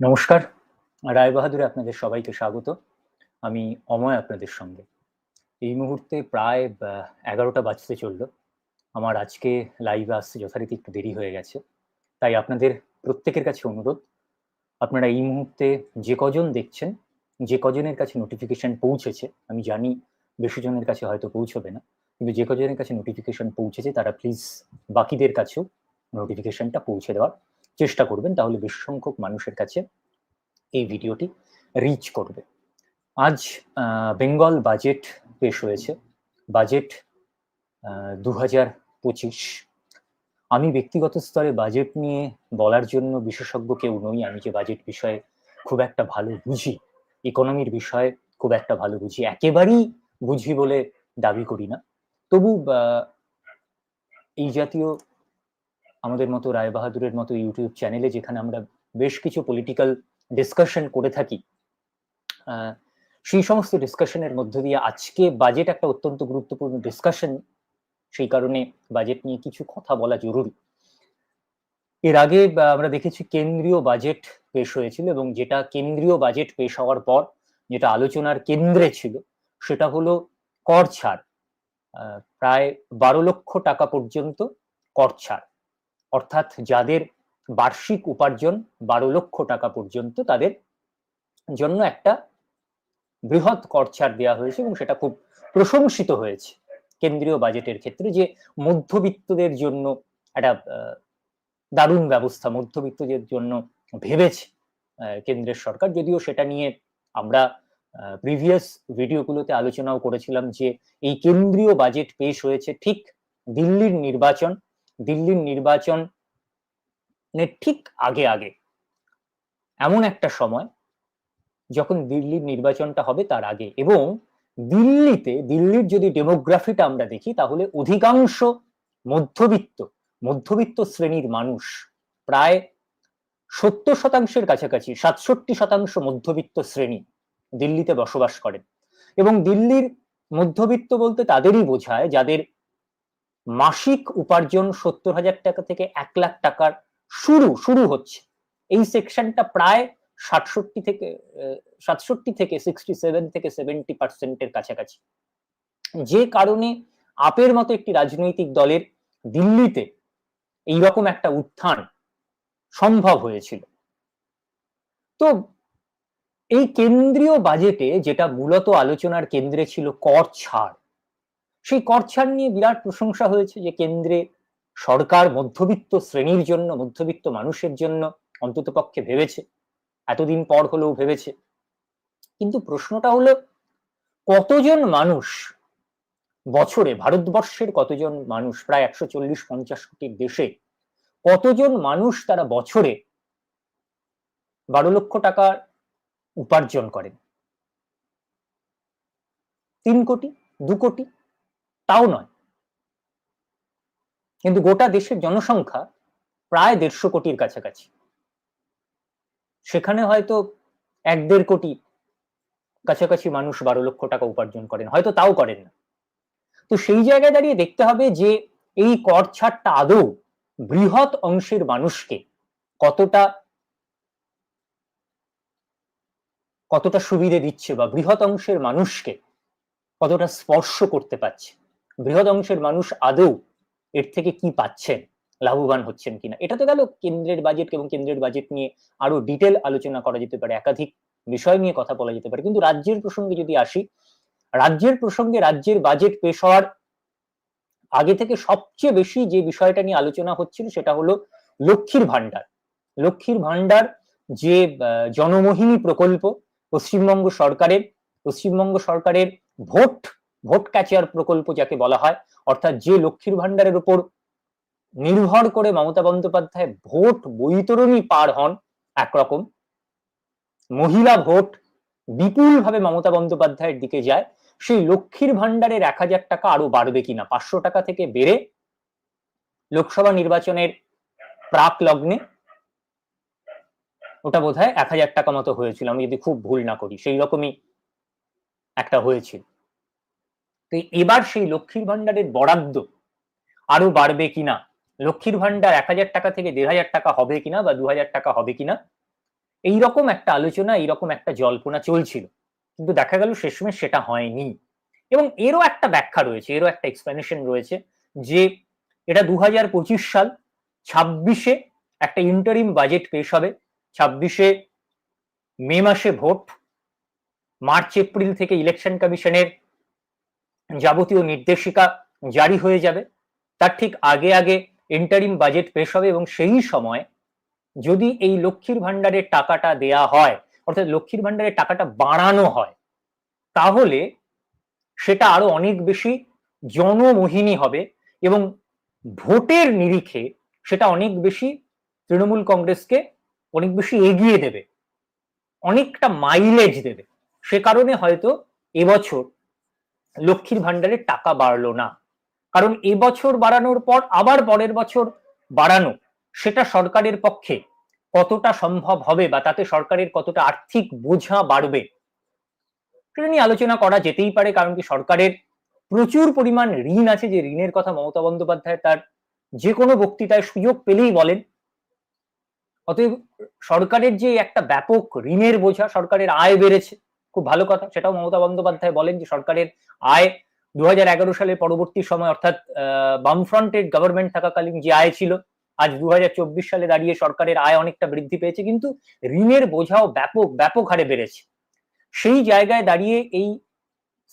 নমস্কার, রায় বাহাদুরে আপনাদের সবাইকে স্বাগত। আমি অময় আপনাদের সঙ্গে। এই মুহূর্তে প্রায় এগারোটা বাজতে চলল। আমার আজকে লাইভে আসতে যথারীতি একটু দেরি হয়ে গেছে। তাই আপনাদের প্রত্যেকের কাছে অনুরোধ, আপনারা এই মুহূর্তে যে কজন দেখছেন, যে কজনের কাছে নোটিফিকেশন পৌঁছেছে, আমি জানি বেশি জনের কাছে হয়তো পৌঁছবে না, কিন্তু যে কজনের কাছে নোটিফিকেশন পৌঁছেছে, তারা প্লিজ বাকিদের কাছেও নোটিফিকেশনটা পৌঁছে দেওয়ার চেষ্টা করবেন তাহলে বেশি সংখ্যক মানুষের কাছে এই ভিডিওটি রিচ করবে। আজ বেঙ্গল বাজেট পেশ হয়েছে। বাজেট দু হাজার পঁচিশ। আমি ব্যক্তিগত স্তরে বাজেট নিয়ে বলার জন্য বিশেষজ্ঞ কেউ নই আমি যে বাজেট বিষয়ে খুব একটা ভালো বুঝি ইকোনমির বিষয়ে খুব একটা ভালো বুঝি, একেবারেই বুঝি বলে দাবি করি না। তবু এই জাতীয় আমাদের মতো রায় বাহাদুরের মতো ইউটিউব চ্যানেলে যেখানে আমরা বেশ কিছু পলিটিক্যাল ডিসকাশন করে থাকি সেই সমস্ত ডিসকাশনের মধ্য দিয়ে আজকে বাজেট একটা অত্যন্ত গুরুত্বপূর্ণ ডিসকাশন সেই কারণে বাজেট নিয়ে কিছু কথা বলা জরুরি। এর আগে আমরা দেখেছি কেন্দ্রীয় বাজেট পেশ হয়েছিল এবং যেটা কেন্দ্রীয় বাজেট পেশ হওয়ার পর যেটা আলোচনার কেন্দ্রে ছিল, সেটা হলো কর ছাড় প্রায় বারো লক্ষ টাকা পর্যন্ত কর ছাড়। অর্থাৎ যাদের বার্ষিক উপার্জন বারো লক্ষ টাকা পর্যন্ত তাদের জন্য একটা বৃহৎ কর ছাড় দেওয়া হয়েছে এবং সেটা খুব প্রশংসিত হয়েছে। কেন্দ্রীয় বাজেটের ক্ষেত্রে যে মধ্যবিত্তদের জন্য একটা দারুণ ব্যবস্থা মধ্যবিত্তদের জন্য ভেবেছে কেন্দ্রের সরকার। যদিও সেটা নিয়ে আমরা প্রিভিয়াস ভিডিওগুলোতে আলোচনাও করেছিলাম যে এই কেন্দ্রীয় বাজেট পেশ হয়েছে ঠিক দিল্লির নির্বাচন দিল্লির নির্বাচন ঠিক আগে আগে। এমন একটা সময় যখন দিল্লির নির্বাচনটা হবে তার আগে। এবং দিল্লিতে, দিল্লির যদি ডেমোগ্রাফিটা আমরা দেখি, তাহলে অধিকাংশ মধ্যবিত্ত মধ্যবিত্ত শ্রেণির মানুষ প্রায় সত্তর শতাংশের কাছাকাছি, সাতষট্টি শতাংশ মধ্যবিত্ত শ্রেণি দিল্লিতে বসবাস করেন। এবং দিল্লির মধ্যবিত্ত বলতে তাদেরই বোঝায়, যাদের মাসিক উপার্জন সত্তর হাজার টাকা থেকে এক লাখ টাকার শুরু শুরু হচ্ছে। এই সেকশনটা প্রায় সাতষট্টি থেকে সাতষট্টি থেকে সিক্সটি সেভেন থেকে সেভেন্টি পার্সেন্টের কাছাকাছি। যে কারণে আপের মতো একটি রাজনৈতিক দলের দিল্লিতে এইরকম একটা উত্থান সম্ভব হয়েছিল। তো এই কেন্দ্রীয় বাজেটে যেটা মূলত আলোচনার কেন্দ্রে ছিল কর ছাড় সেই কর ছাড় নিয়ে বিরাট প্রশংসা হয়েছে যে কেন্দ্রে সরকার মধ্যবিত্ত শ্রেণির জন্য, মধ্যবিত্ত মানুষের জন্য অন্তত পক্ষে ভেবেছে। এতদিন পর হলেও ভেবেছে। কিন্তু প্রশ্নটা হলো, কতজন মানুষ বছরে, ভারতবর্ষের কতজন মানুষ, প্রায় একশো চল্লিশ পঞ্চাশ কোটির দেশে, কতজন মানুষ তারা বছরে বারো লক্ষ টাকা উপার্জন করেন? তিন কোটি, দু কোটি তাও নয়। কিন্তু গোটা দেশের জনসংখ্যা প্রায় দেড়শো কোটির কাছাকাছি। সেখানে হয়তো এক দেড় কোটি কাছাকাছি মানুষ বারো লক্ষ টাকা উপার্জন করেন, হয়তো তাও করেন না। তো সেই জায়গায় দাঁড়িয়ে দেখতে হবে যে এই কর ছাড়টা আদৌ বৃহৎ অংশের মানুষকে কতটা কতটা সুবিধে দিচ্ছে বা বৃহৎ অংশের মানুষকে কতটা স্পর্শ করতে পারছে। বৃহৎ অংশের মানুষ আদৌ এর থেকে কি পাচ্ছেন, লাভবান হচ্ছেন কিনা? এটা তো গেল কেন্দ্রের বাজেট এবং কেন্দ্রের বাজেট নিয়ে আরও ডিটেল আলোচনা করা যেতে পারে, একাধিক বিষয় নিয়ে কথা বলা যেতে পারে। কিন্তু রাজ্যের প্রসঙ্গে যদি আসি, রাজ্যের প্রসঙ্গে রাজ্যের বাজেট পেশ হওয়ার আগে থেকে সবচেয়ে বেশি যে বিষয়টা নিয়ে আলোচনা হচ্ছিল সেটা হলো লক্ষ্মীর ভান্ডার লক্ষ্মীর ভান্ডার যে জনমোহিনী প্রকল্প পশ্চিমবঙ্গ সরকারের পশ্চিমবঙ্গ সরকারের ভোট ভোট ক্যাচার প্রকল্প যাকে বলা হয়, অর্থাৎ যে লক্ষ্মীর ভান্ডারের উপর নির্ভর করে মমতা বন্দ্যোপাধ্যায় ভোট বৈতরণী পার হন একরকম, মহিলা ভোট বিপুল ভাবে মমতা বন্দ্যোপাধ্যায়ের দিকে যায়, সেই লক্ষ্মীর ভান্ডারের এক হাজার টাকা আরও বাড়বে কিনা, পাঁচশো টাকা থেকে বেড়ে লোকসভা নির্বাচনের প্রাক লগ্নে ওটা বোধ হয় এক হাজার টাকা মতো হয়েছিল, আমি যদি খুব ভুল না করি, সেই রকমই একটা হয়েছিল। তো এবার সেই লক্ষ্মীর ভান্ডারের বরাদ্দ আরও বাড়বে কিনা? লক্ষ্মীর ভান্ডার এক হাজার টাকা থেকে দেড় হাজার টাকা হবে কিনা বা দু হাজার টাকা হবে কিনা? এইরকম একটা আলোচনা, এইরকম একটা জল্পনা চলছিল। কিন্তু দেখা গেল শেষমেশ সেটা হয়নি। এবং এরও একটা ব্যাখ্যা রয়েছে, এরও একটা এক্সপ্লেনেশন রয়েছে যে এটা দু হাজার পঁচিশ সাল ছাব্বিশে একটা ইন্টারিম বাজেট পেশ হবে। ছাব্বিশে মে মাসে ভোট, মার্চ, এপ্রিল থেকে ইলেকশন কমিশনের যাবতীয় নির্দেশিকা জারি হয়ে যাবে। তার ঠিক আগে আগে ইন্টারিম বাজেট পেশ হবে এবং সেই সময় যদি এই লক্ষ্মীর ভান্ডারের টাকাটা দেয়া হয়, অর্থাৎ লক্ষ্মীর ভান্ডারের টাকাটা বাড়ানো হয়, তাহলে সেটা আরও অনেক বেশি জনমোহিনী হবে এবং ভোটের নিরিখে সেটা অনেক বেশি তৃণমূল কংগ্রেসকে অনেক বেশি এগিয়ে দেবে, অনেকটা মাইলেজ দেবে। সে কারণে হয়তো এবছর লক্ষ্মীর ভান্ডারের টাকা বাড়লো না। কারণ এবছর বাড়ানোর পর আবার পরের বছর বাড়ানো, সেটা সরকারের পক্ষে কতটা সম্ভব হবে বা তাতে সরকারের কতটা আর্থিক বোঝা বাড়বে, সেটা নিয়ে আলোচনা করা যেতেই পারে। কারণ কি সরকারের প্রচুর পরিমাণ ঋণ আছে, যে ঋণের কথা মমতা বন্দ্যোপাধ্যায় তার যে কোনো বক্তৃতায় সুযোগ পেলেই বলেন। অতএব সরকারের যে একটা ব্যাপক ঋণের বোঝা, সরকারের আয় বেড়েছে। খুব ভালো কথা। সেটাও মমতা বন্দ্যোপাধ্যায় বলেন যে সরকারের আয় দু সালের পরবর্তী সময় অর্থাৎ বামফ্রন্টের গভর্নমেন্ট থাকাকালীন যে আয় ছিল, আজ দুহাজার চব্বিশ সালে দাঁড়িয়ে সরকারের আয় অনেকটা বৃদ্ধি পেয়েছে, কিন্তু ঋণের বোঝাও ব্যাপক ব্যাপক হারে বেড়েছে। সেই জায়গায় দাঁড়িয়ে এই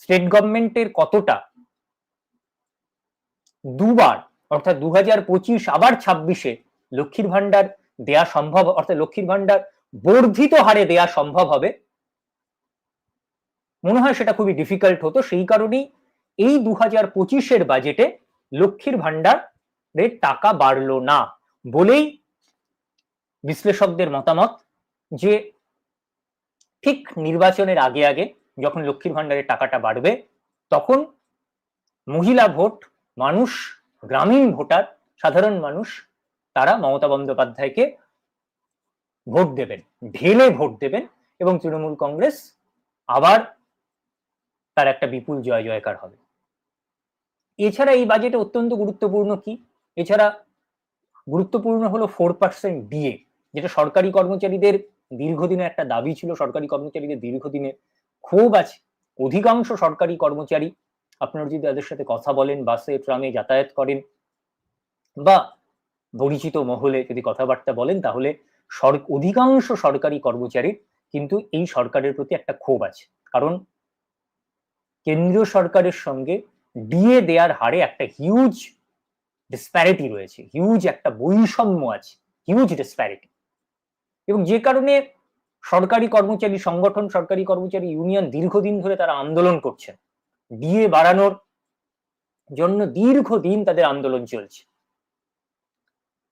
স্টেট গভর্নমেন্টের কতটা? দুবার, অর্থাৎ দু পঁচিশ, আবার ছাব্বিশে লক্ষ্মীর ভান্ডার দেয়া সম্ভব, অর্থাৎ লক্ষ্মীর ভান্ডার বর্ধিত হারে দেয়া সম্ভব হবে। মনে হয় সেটা খুবই ডিফিকাল্ট হতো। সেই কারণেই এই দু হাজার পঁচিশের বাজেটে লক্ষ্মীর ভান্ডারের টাকা বাড়লো না বলেই বিশ্লেষকদের মতামত যে ঠিক নির্বাচনের আগে আগে যখন লক্ষ্মীর ভান্ডারের টাকাটা বাড়বে, তখন মহিলা ভোট, মানুষ, গ্রামীণ ভোটার, সাধারণ মানুষ, তারা মমতা বন্দ্যোপাধ্যায়কে ভোট দেবেন, ঢেলে ভোট দেবেন এবং তৃণমূল কংগ্রেস আবার তার একটা বিপুল জয় জয়কার হবে। এছাড়া এই বাজেটে অত্যন্ত গুরুত্বপূর্ণ কি? এছাড়া গুরুত্বপূর্ণ হলো ফোর পার্সেন্ট ডিএ যেটা সরকারি কর্মচারীদের দীর্ঘদিনের একটা দাবি ছিল। সরকারি কর্মচারীদের দীর্ঘদিনের ক্ষোভ আছে। অধিকাংশ সরকারি কর্মচারী, আপনারা যদি তাদের সাথে কথা বলেন, বাসে, ট্রামে যাতায়াত করেন বা পরিচিত মহলে যদি কথাবার্তা বলেন, তাহলে অধিকাংশ সরকারি কর্মচারীর কিন্তু এই সরকারের প্রতি একটা ক্ষোভ আছে। কারণ কেন্দ্রীয় সরকারের সঙ্গে ডিএ দেওয়ার হারে একটা হিউজ ডিসপ্যারিটি রয়েছে। হিউজ একটা বৈষম্য আছে। হিউজ ডিসপ্যারিটি এবং যে কারণে সরকারি কর্মচারী সংগঠন, সরকারি কর্মচারী ইউনিয়ন দীর্ঘদিন ধরে তারা আন্দোলন করছেন ডিএ বাড়ানোর জন্য দীর্ঘদিন তাদের আন্দোলন চলছে।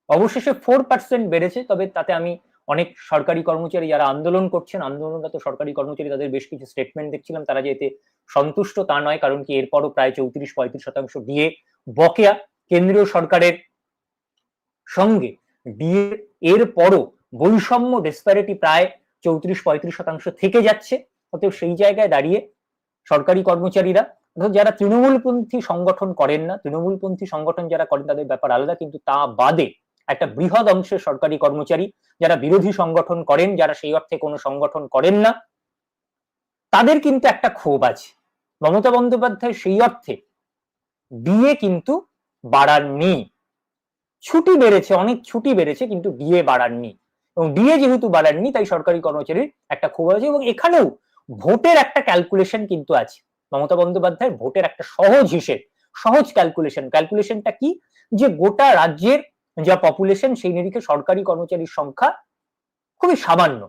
অবশেষে ফোর পার্সেন্ট বেড়েছে, তবে তাতে আমি অনেক সরকারি কর্মচারী যারা আন্দোলন করছেন, আন্দোলনরত সরকারি কর্মচারী তাদের বেশ কিছু স্টেটমেন্ট দেখছিলাম। তারা যে এতে সন্তুষ্ট তা নয়, কারণ কি এরপরও প্রায় চৌত্রিশ, পঁয়ত্রিশ শতাংশ ডিএ বকেয়া। কেন্দ্রীয় সরকারের সঙ্গে ডিএ এর পরও বৈষম্য ডিসপ্যারিটি প্রায় চৌত্রিশ, পঁয়ত্রিশ শতাংশ থেকে যাচ্ছে। অতএব সেই জায়গায় দাঁড়িয়ে সরকারি কর্মচারীরা যারা তৃণমূলপন্থী সংগঠন করেন না, তৃণমূলপন্থী সংগঠন যারা করেন তাদের ব্যাপার আলাদা, কিন্তু তা বাদে একটা বৃহৎ অংশের সরকারি কর্মচারী যারা বিরোধী সংগঠন করেন, যারা সেই অর্থে কোনো সংগঠন করেন না, তাদের কিন্তু একটা ক্ষোভ আছে। মমতা বন্দ্যোপাধ্যায় সেই অর্থে বিয়ে কিন্তু বাড়াননি। ছুটি বেড়েছে, অনেক ছুটি বেড়েছে, কিন্তু ডিএ বাড়াননি। এবং ডিএ যেহেতু বাড়াননি, তাই সরকারি কর্মচারীর একটা ক্ষোভ আছে এবং এখানেও ভোটের একটা ক্যালকুলেশন কিন্তু আছে। মমতা বন্দ্যোপাধ্যায় ভোটের একটা সহজ হিসেব, সহজ ক্যালকুলেশন ক্যালকুলেশনটা কি? যে গোটা রাজ্যের যা পপুলেশন সেই নিরিখে সরকারি কর্মচারীর সংখ্যা খুবই সামান্য।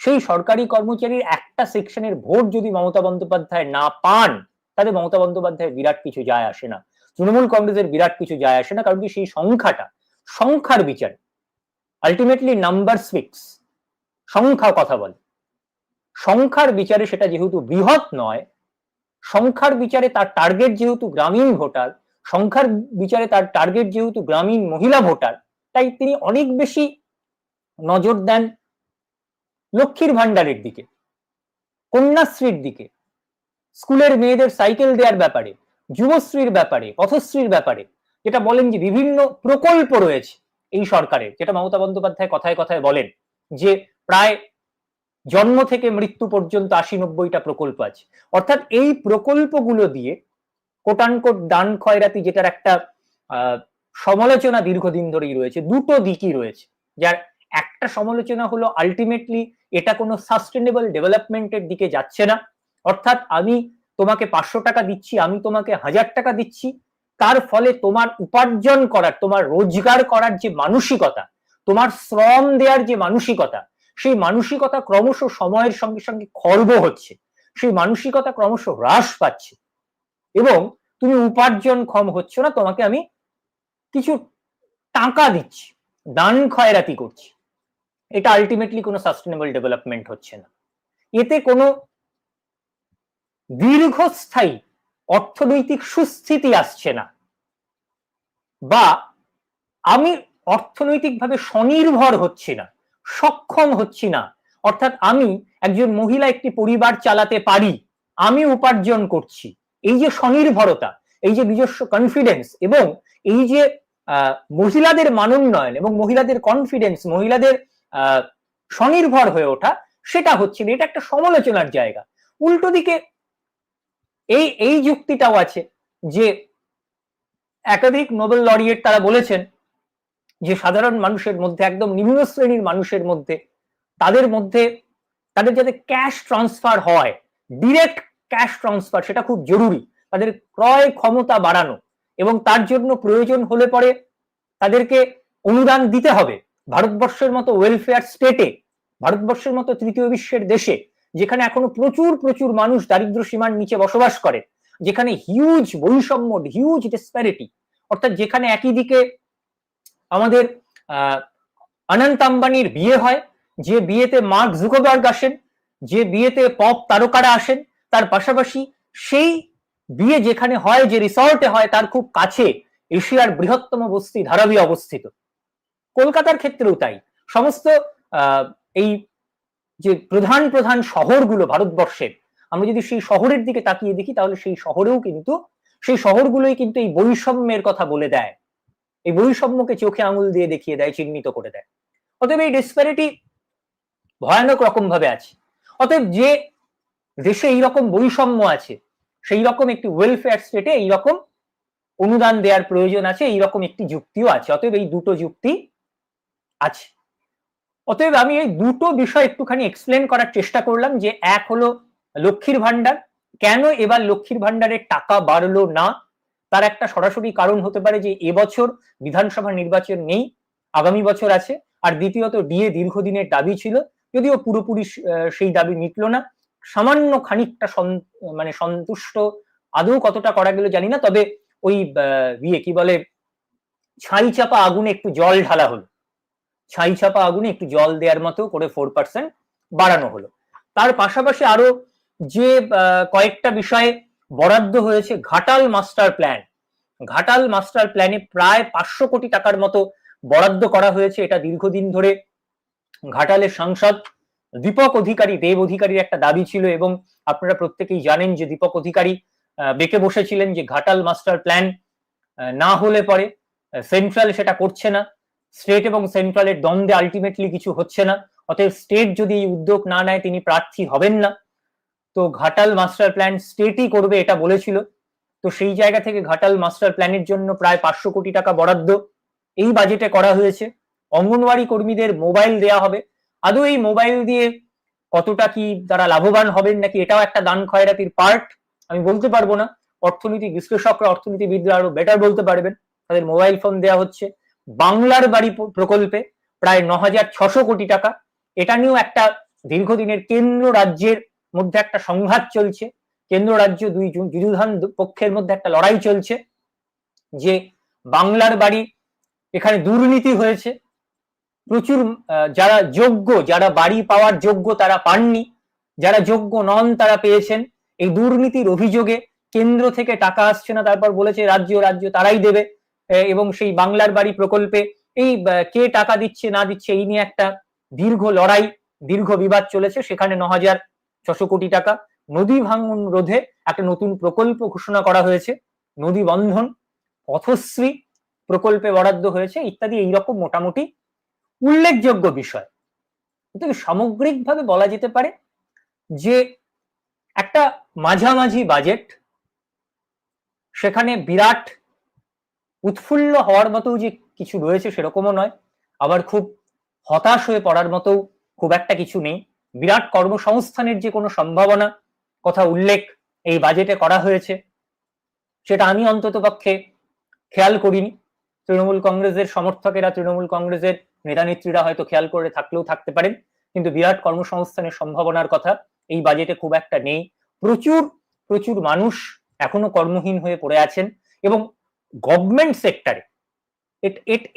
সেই সরকারি কর্মচারীর একটা সেকশনের ভোট যদি মমতা বন্দ্যোপাধ্যায় না পান, তাহলে মমতা বন্দ্যোপাধ্যায়ের বিরাট কিছু যায় আসে না। তৃণমূল কংগ্রেসের বিরাট কিছু যায় আসে না, কারণ কি সেই সংখ্যাটা, সংখ্যার বিচারে আলটিমেটলি নাম্বার সিক্স সংখ্যা কথা বলে। সংখ্যার বিচারে সেটা যেহেতু বৃহৎ নয়, সংখ্যার বিচারে তার টার্গেট যেহেতু গ্রামীণ ভোটার সংখ্যার বিচারে তার টার্গেট যেহেতু গ্রামীণ মহিলা ভোটার, তাই তিনি অনেক বেশি নজর দেন লক্ষ্মীর ভান্ডারের দিকে, কন্যাশ্রীর দিকে, স্কুলের মেয়েদের সাইকেল দেওয়ার ব্যাপারে, যুবশ্রীর ব্যাপারে পথশ্রীর ব্যাপারে, যেটা বলেন যে বিভিন্ন প্রকল্প রয়েছে এই সরকারের, যেটা মমতা বন্দ্যোপাধ্যায় কথায় কথায় বলেন যে প্রায় জন্ম থেকে মৃত্যু পর্যন্ত আশি নব্বইটা প্রকল্প আছে। অর্থাৎ এই প্রকল্পগুলো দিয়ে কোটানকোট দান খয়রাতি যেটার একটা সমালোচনা দীর্ঘদিন ধরেই রয়েছে, দুটো দিকই রয়েছে। যার একটা সমালোচনা হলো আলটিমেটলি এটা কোনো সাস্টেনেবল ডেভেলপমেন্টের দিকে যাচ্ছে না। অর্থাৎ আমি তোমাকে পাঁচশো টাকা দিচ্ছি, আমি তোমাকে হাজার টাকা দিচ্ছি, তার ফলে তোমার উপার্জন করার, তোমার রোজগার করার যে মানসিকতা, তোমার শ্রম দেওয়ার যে মানসিকতা, সেই মানসিকতা ক্রমশ সময়ের সঙ্গে সঙ্গে খর্ব হচ্ছে। সেই মানসিকতা ক্রমশ হ্রাস পাচ্ছে। এবং তুমি উপার্জন ক্ষম হচ্ছ না, তোমাকে আমি কিছু টাকা দিচ্ছি, দান খয়রাতি করছি। এটা আলটিমেটলি কোনো সাস্টেনেবল ডেভেলপমেন্ট হচ্ছে না। এতে কোনো দীর্ঘস্থায়ী অর্থনৈতিক সুস্থিতি আসছে না বা আমি অর্থনৈতিকভাবে স্বনির্ভর হচ্ছি না, সক্ষম হচ্ছি না। অর্থাৎ আমি একজন মহিলা, একটি পরিবার চালাতে পারি, আমি উপার্জন করছি। এই যে স্বনির্ভরতা, এই যে নিজস্ব কনফিডেন্স এবং এই যে মহিলাদের মানোন্নয়ন এবং মহিলাদের কনফিডেন্স মহিলাদের স্বনির্ভর হয়ে ওঠা, সেটা হচ্ছে না এটা একটা সমালোচনার জায়গা। উল্টো দিকে এই এই যুক্তিটাও আছে যে একাধিক নোবেল লরিয়েট তারা বলেছেন যে সাধারণ মানুষের মধ্যে, একদম নিম্ন শ্রেণির মানুষের মধ্যে, তাদের মধ্যে, তাদের যাতে ক্যাশ ট্রান্সফার হয় ডিরেক্ট ক্যাশ ট্রান্সফার সেটা খুব জরুরি। তাদের ক্রয় ক্ষমতা বাড়ানো এবং তার জন্য প্রয়োজন হলে পরে তাদেরকে অনুদান দিতে হবে। ভারতবর্ষের মতো ওয়েলফেয়ার স্টেটে ভারতবর্ষের মতো তৃতীয় বিশ্বের দেশে, যেখানে এখনও প্রচুর প্রচুর মানুষ দারিদ্র সীমার নিচে বসবাস করে, যেখানে হিউজ বৈষম্য হিউজ ডিসপ্যারিটি অর্থাৎ যেখানে একই দিকে আমাদের অনন্ত আম্বানির বিয়ে হয়, যে বিয়েতে মার্ক জুকোবার্গ আসেন, যে বিয়েতে পপ তারকারা আসেন তার পাশাপাশি সেই বিয়ে যেখানে হয়, যে রিসর্টে হয়, তার খুব কাছে এশিয়ার বৃহত্তম বস্তি ধারাবি অবস্থিত। কলকাতার ক্ষেত্রেও তাই। সমস্ত এই যে প্রধান প্রধান শহরগুলো ভারতবর্ষের, আমরা যদি সেই শহরের দিকে তাকিয়ে দেখি, তাহলে সেই শহরেও কিন্তু, সেই শহরগুলোই কিন্তু এই বৈষম্যের কথা বলে দেয়। এই বৈষম্যকে চোখে আঙুল দিয়ে দেখিয়ে দেয়, চিহ্নিত করে দেয়। অতএব এই ডিসপ্যারিটি ভয়ানক রকম ভাবে আছে। অতএব যে দেশে এইরকম বৈষম্য আছে সেই রকম একটি ওয়েলফেয়ার স্টেটে এইরকম অনুদান দেওয়ার প্রয়োজন আছে, এইরকম একটি যুক্তিও আছে, অতএব এই দুটো যুক্তি আছে। অতএব আমি এই দুটো বিষয় একটুখানি এক্সপ্লেন করার চেষ্টা করলাম যে এক হলো লক্ষ্মীর ভান্ডার কেন এবার লক্ষ্মীর ভান্ডারের টাকা বাড়লো না? তার একটা সরাসরি কারণ হতে পারে যে এবছর বিধানসভা নির্বাচন নেই, আগামী বছর আছে, আর দ্বিতীয়ত ডিএ দীর্ঘদিনের দাবি ছিল, যদিও পুরোপুরি সেই দাবি মিটলো না। সামান্য খানিকটা মানে সন্তুষ্ট। আদৌ কতটা করা গেল জানি না, তবে ওই ইয়ে কি বলে ছাই চাপা আগুনে একটু জল ঢালা হলো। ছাই চাপা আগুনে একটু জল দেওয়ার মতো করে ফোর পার্সেন্ট বাড়ানো হলো। তার পাশাপাশি আরও যে কয়েকটা বিষয়ে বরাদ্দ হয়েছে, Ghatal master plan. Ghatal master প্ল্যানে প্রায় পাঁচশো কোটি টাকার মতো বরাদ্দ করা হয়েছে। এটা দীর্ঘদিন ধরে ঘাটালের সাংসদ দীপক অধিকারী, দেব অধিকারীর একটা দাবি ছিল এবং আপনারা প্রত্যেকেই জানেন যে দীপক অধিকারী বেঁকে বসেছিলেন যে ঘাটাল মাস্টার প্ল্যান না হলে পরে সেন্ট্রাল সেটা করছে না। স্টেট এবং সেন্ট্রালের দ্বন্দ্বে আলটিমেটলি কিছু হচ্ছে না। অতএব স্টেট যদি এই উদ্যোগ না নেয়, তিনি প্রার্থী হবেন না। তো ঘাটাল মাস্টার প্ল্যান স্টেটই করবে এটা বলেছিল। তো সেই জায়গা থেকে ঘাটাল মাস্টার প্ল্যানের জন্য প্রায় পাঁচশো কোটি টাকা বরাদ্দ। এই বাজেটে করা হয়েছে। অঙ্গনওয়াড়ি কর্মীদের মোবাইল দেয়া হবে। আদৌ এই মোবাইল দিয়ে কতটা কি তারা লাভবান হবেন নাকি এটাও একটা দান খয়রাতির পার্ট আমি বলতে পারব না। অর্থনীতি বিশ্লেষকরা, অর্থনীতিবিদরা আরও বেটার বলতে পারবেন। তাদের মোবাইল ফোন দেওয়া হচ্ছে। বাংলার বাড়ি প্রকল্পে প্রায় ন হাজার ছশো কোটি টাকা। এটা নিয়েও একটা দীর্ঘদিনের কেন্দ্র রাজ্যের মধ্যে একটা সংঘাত চলছে। কেন্দ্র রাজ্য দুই যুযুধান পক্ষের মধ্যে একটা লড়াই চলছে। যে বাংলার বাড়ি এখানে দুর্নীতি হয়েছে। প্রচুর যারা যোগ্য, যারা বাড়ি পাওয়ার যোগ্য তারা পাননি, যারা যোগ্য নন তারা পেয়েছেন। এই দুর্নীতির অভিযোগে কেন্দ্র থেকে টাকা আসছে না, তারপর বলেছে রাজ্য রাজ্য তারাই দেবে। এবং সেই বাংলার বাড়ি প্রকল্পে এই কে টাকা দিচ্ছে, না দিচ্ছে, এই নিয়ে একটা দীর্ঘ লড়াই, দীর্ঘ বিবাদ চলেছে। সেখানে ন হাজার ছশো কোটি টাকা নদী ভাঙন রোধে একটা নতুন প্রকল্প ঘোষণা করা হয়েছে। নদী বন্ধন, পথশ্রী প্রকল্পে বরাদ্দ হয়েছে, ইত্যাদি, এইরকম মোটামুটি উল্লেখযোগ্য বিষয়। থেকে সামগ্রিকভাবে বলা যেতে পারে যে একটা মাঝামাঝি বাজেট সেখানে বিরাট উৎফুল্ল হওয়ার মতো যে কিছু রয়েছে সেরকমও নয়। আবার খুব হতাশ হয়ে পড়ার মতো খুব একটা কিছু নেই। বিরাট কর্মসংস্থানের যে কোনো সম্ভাবনা কথা উল্লেখ এই বাজেটে করা হয়েছে। সেটা আমি অন্তত পক্ষে খেয়াল করিনি। তৃণমূল কংগ্রেসের সমর্থকেরা তৃণমূল কংগ্রেসের নেতা নেত্রীরা হয়তো খেয়াল করে থাকলেও থাকতে পারেন। কিন্তু বিরাট কর্মসংস্থানের সম্ভাবনার কথা, এই বাজেটে খুব একটা নেই। প্রচুর প্রচুর মানুষ এখনও কর্মহীন হয়ে পড়ে আছেন এবং গভর্নমেন্ট সেক্টরে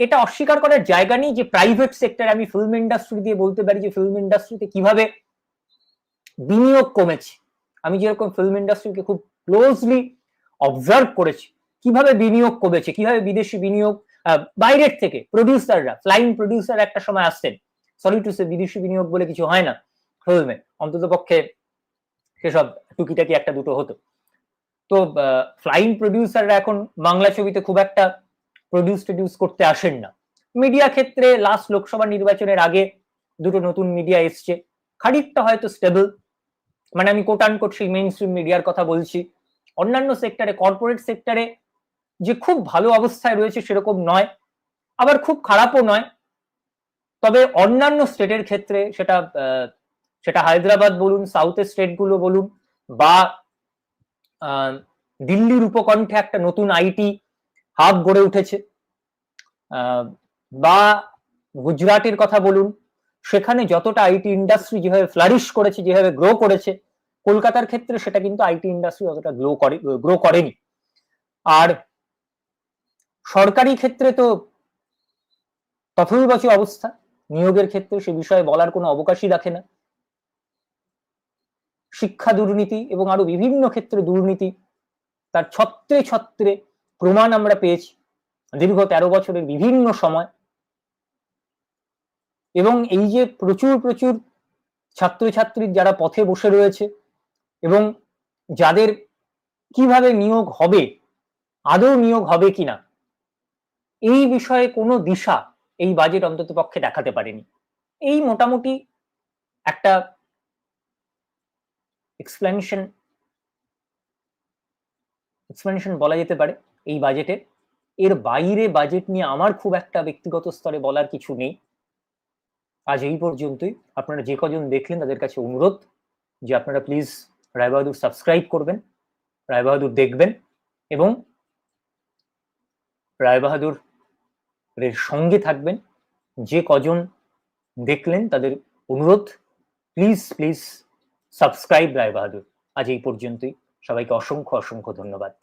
এটা অস্বীকার করার জায়গা নেই যে প্রাইভেট সেক্টরে আমি ফিল্ম ইন্ডাস্ট্রি দিয়ে বলতে পারি যে ফিল্ম ইন্ডাস্ট্রিতে কীভাবে বিনিয়োগ কমেছে। আমি যেরকম ফিল্ম ইন্ডাস্ট্রিকে খুব ক্লোজলি অবজার্ভ করেছি, কীভাবে বিনিয়োগ কমেছে, কীভাবে বিদেশি বিনিয়োগ বাইরের থেকে প্রডিউসাররা ফ্লাইং প্রডিউসার একটা সময় আসতেন। সরি টু সে বিদেশি বিনিয়োগ বলে কিছু হয় না ফিল্মে অন্তত পক্ষে সেসব টুকিটাকি একটা দুটো হতো। তো ফ্লাইং প্রডিউসাররা এখন বাংলা ছবিতে খুব একটা প্রডিউস টডিউস করতে আসেন না। মিডিয়া ক্ষেত্রে লাস্ট লোকসভা নির্বাচনের আগে দুটো নতুন মিডিয়া এসছে। খানিকটা হয়তো স্টেবল মানে আমি কোটান কোট সেই মেইন স্ট্রিম মিডিয়ার কথা বলছি। অন্যান্য সেক্টরে কর্পোরেট সেক্টরে যে খুব ভালো অবস্থায় রয়েছে সেরকম নয়, আবার খুব খারাপও নয়। তবে অন্যান্য স্টেটের ক্ষেত্রে সেটা সেটা হায়দ্রাবাদ বলুন, সাউথের স্টেটগুলো বলুন, বা দিল্লির উপকণ্ঠে একটা নতুন আইটি হাব গড়ে উঠেছে। বা গুজরাটের কথা বলুন, সেখানে যতটা আইটি ইন্ডাস্ট্রি যেভাবে ফ্লারিশ করেছে, যেভাবে গ্রো করেছে, কলকাতার ক্ষেত্রে সেটা কিন্তু আইটি ইন্ডাস্ট্রি অতটা গ্রো করে গ্রো করেনি। আর সরকারি ক্ষেত্রে তো তথৈবাচী অবস্থা। নিয়োগের ক্ষেত্রে সে বিষয়ে বলার কোনো অবকাশই রাখে না। শিক্ষা দুর্নীতি এবং আরও বিভিন্ন ক্ষেত্রে দুর্নীতি, তার ছত্রে ছত্রে প্রমাণ আমরা পেয়েছি দীর্ঘ তেরো বছরের বিভিন্ন সময়। এবং এই যে প্রচুর প্রচুর ছাত্রছাত্রীর যারা পথে বসে রয়েছে এবং যাদের কীভাবে নিয়োগ হবে, আদৌ নিয়োগ হবে কিনা এই বিষয়ে কোনো দিশা এই বাজেট অন্তত পক্ষে দেখাতে পারেনি। এই মোটামুটি একটা এক্সপ্লেনেশন এক্সপ্লেনেশন বলা যেতে পারে এই বাজেটে এর। বাইরে বাজেট নিয়ে আমার খুব একটা ব্যক্তিগত স্তরে বলার কিছু নেই। আজ এই পর্যন্তই। আপনারা যে কজন দেখলেন তাদের কাছে অনুরোধ যে আপনারা প্লিজ রায়বাহাদুর সাবস্ক্রাইব করবেন রায়বাহাদুর দেখবেন এবং রায়বাহাদুর সঙ্গে থাকবেন। যে কজন দেখলেন তাদের অনুরোধ please please subscribe Rai Bahadur আজ এই পর্যন্তই। সবাইকে অসংখ্য অসংখ্য ধন্যবাদ।